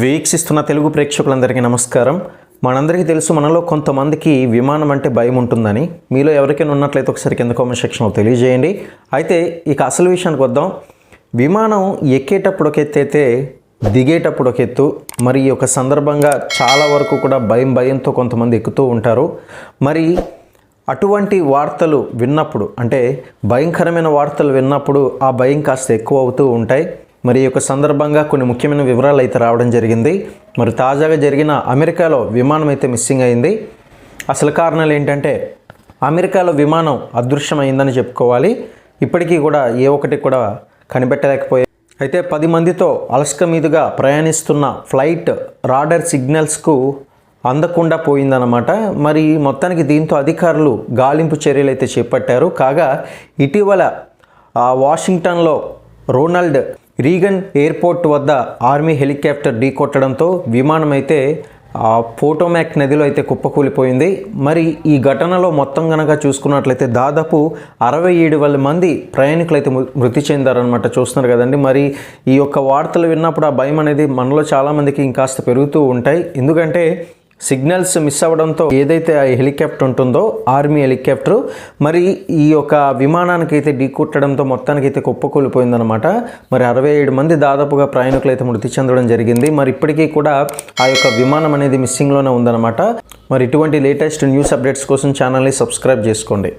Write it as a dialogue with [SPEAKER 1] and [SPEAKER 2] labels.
[SPEAKER 1] వీక్షిస్తున్న తెలుగు ప్రేక్షకులందరికీ నమస్కారం. మనందరికీ తెలుసు మనలో కొంతమందికి విమానం అంటే భయం ఉంటుందని. మీలో ఎవరికైనా ఉన్నట్లయితే ఒకసారి కింద కామెంట్ సెక్షన్లో తెలియజేయండి. అయితే ఇక అసలు విషయానికి వద్దాం. విమానం ఎక్కేటప్పుడు ఒక ఎత్తు అయితే దిగేటప్పుడు ఒక ఎత్తు. మరి ఈ యొక్క సందర్భంగా చాలా వరకు కూడా భయం భయంతో కొంతమంది ఎక్కుతూ ఉంటారు. మరి అటువంటి వార్తలు విన్నప్పుడు అంటే భయంకరమైన వార్తలు విన్నప్పుడు ఆ భయం కాస్త ఎక్కువ అవుతూ ఉంటాయి. మరి ఈ యొక్క సందర్భంగా కొన్ని ముఖ్యమైన వివరాలు అయితే రావడం జరిగింది. మరి తాజాగా జరిగిన అమెరికాలో విమానం అయితే మిస్సింగ్ అయింది. అసలు కారణాలు ఏంటంటే అమెరికాలో విమానం అదృశ్యమైందని చెప్పుకోవాలి. ఇప్పటికీ కూడా ఏ ఒక్కటి కూడా కనిపెట్టలేకపోయాయి అయితే పది మందితో అలస్క మీదుగా ప్రయాణిస్తున్న ఫ్లైట్ రాడర్ సిగ్నల్స్కు అందకుండా పోయిందన్నమాట. మరి మొత్తానికి దీంతో అధికారులు గాలింపు చర్యలు అయితే చేపట్టారు. కాగా ఇటీవల వాషింగ్టన్లో రోనాల్డ్ రీగన్ ఎయిర్పోర్ట్ వద్ద ఆర్మీ హెలికాప్టర్ ఢీకొట్టడంతో విమానం అయితే ఆ పోటోమాక్ నదిలో అయితే కుప్పకూలిపోయింది. మరి ఈ ఘటనలో మొత్తం కనుక చూసుకున్నట్లయితే దాదాపు అరవై ఏడు వేల మంది ప్రయాణికులు అయితే మృ- మృతి చెందారనమాట చూస్తున్నారు కదండి. మరి ఈ యొక్క వార్తలు విన్నప్పుడు ఆ భయం అనేది మనలో చాలామందికి ఇంకాస్త పెరుగుతూ ఉంటాయి. ఎందుకంటే సిగ్నల్స్ మిస్ అవ్వడంతో ఏదైతే ఆ హెలికాప్టర్ ఉంటుందో ఆర్మీ హెలికాప్టర్ మరి ఈ యొక్క విమానానికి అయితే ఢీకొట్టడంతో మొత్తానికి అయితే కుప్పకూలిపోయిందనమాట మరి అరవై ఏడు మంది దాదాపుగా ప్రయాణికులు అయితే మృతి చెందడం జరిగింది. మరి ఇప్పటికీ కూడా ఆ యొక్క విమానం అనేది మిస్సింగ్లోనే ఉందన్నమాట. మరి ఇటువంటి లేటెస్ట్ న్యూస్ అప్డేట్స్ కోసం ఛానల్ని సబ్స్క్రైబ్ చేసుకోండి.